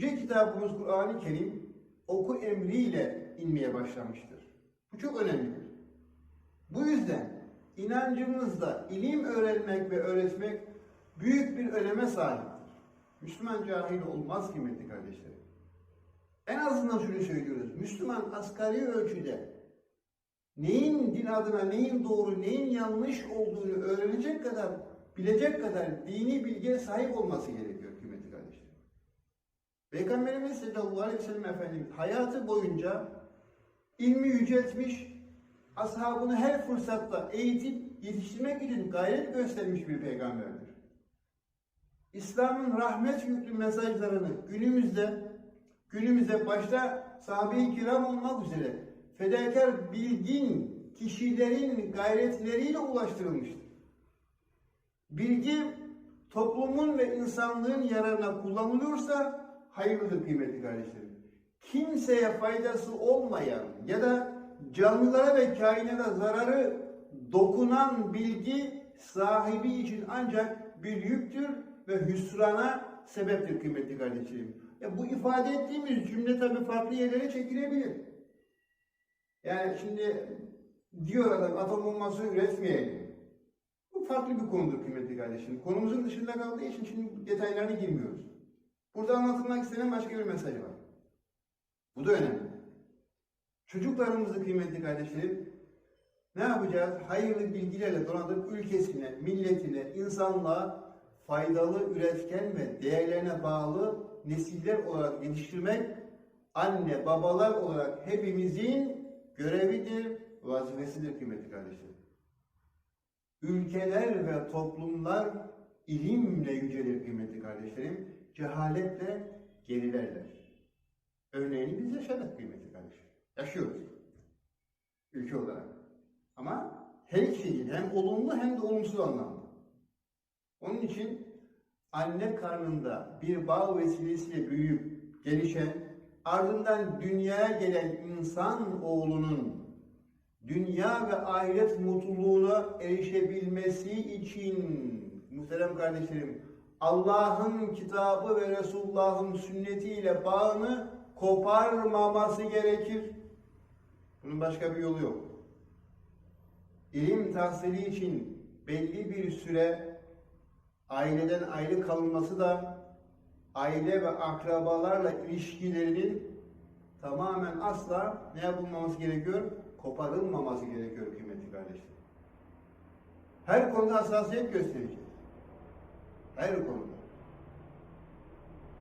Yüce kitabımız Kur'an-ı Kerim oku emriyle inmeye başlamıştır. Bu çok önemlidir. Bu yüzden inancımızda ilim öğrenmek ve öğretmek büyük bir öneme sahiptir. Müslüman cahil olmaz kıymetli kardeşlerim. En azından şunu söylüyoruz. Müslüman asgari ölçüde neyin din adına neyin doğru, neyin yanlış olduğunu öğrenecek kadar, bilecek kadar dini bilgiye sahip olması gerekiyor. Peygamberimiz sallallahu aleyhi ve sellem Efendimiz hayatı boyunca ilmi yüceltmiş, ashabını her fırsatta eğitip yetiştirmek için gayret göstermiş bir peygamberdir. İslam'ın rahmet yüklü mesajlarını günümüzde günümüze başta sahabe-i kiram olmak üzere fedakar bilgin kişilerin gayretleriyle ulaştırılmıştır. Bilgi toplumun ve insanlığın yararına kullanılıyorsa hayırlıdır kıymetli kardeşlerim. Kimseye faydası olmayan ya da canlılara ve kainata zararı dokunan bilgi sahibi için ancak bir yüktür ve hüsrana sebeptir kıymetli kardeşlerim. Ya bu ifade ettiğimiz cümle tabii farklı yerlere çekilebilir. Yani şimdi diyor adam atom bombası üretmeyelim. Bu farklı bir konudur kıymetli kardeşim. Konumuzun dışında kaldığı için şimdi detaylarına girmiyoruz. Burada anlatılmak istenen başka bir mesaj var. Bu da önemli. Çocuklarımızı kıymetli kardeşlerim ne yapacağız? Hayırlı bilgilerle donatıp ülkesine, milletine, insanlığa faydalı, üretken ve değerlerine bağlı nesiller olarak yetiştirmek anne, babalar olarak hepimizin görevidir, vazifesidir kıymetli kardeşlerim. Ülkeler ve toplumlar ilimle yücelir cehaletle gerilerler. Örneğini biz yaşadık kıymetli kardeşlerim. Yaşıyoruz. Ülke olarak. Ama her ikisi hem olumlu hem de olumsuz anlamda. Onun için anne karnında bir bağ vesilesiyle büyüyüp gelişen, ardından dünyaya gelen insan oğlunun dünya ve ahiret mutluluğuna erişebilmesi için muhterem kardeşlerim Allah'ın kitabı ve Resulullah'ın sünnetiyle bağını koparmaması gerekir. Bunun başka bir yolu yok. İlim tahsili için belli bir süre aileden ayrı kalınması da aile ve akrabalarla ilişkilerinin tamamen asla ne yapılmaması gerekiyor? Koparılmaması gerekiyor kıymetli kardeşlerim. Her konuda hassasiyet göstereceğiz. Her konuda.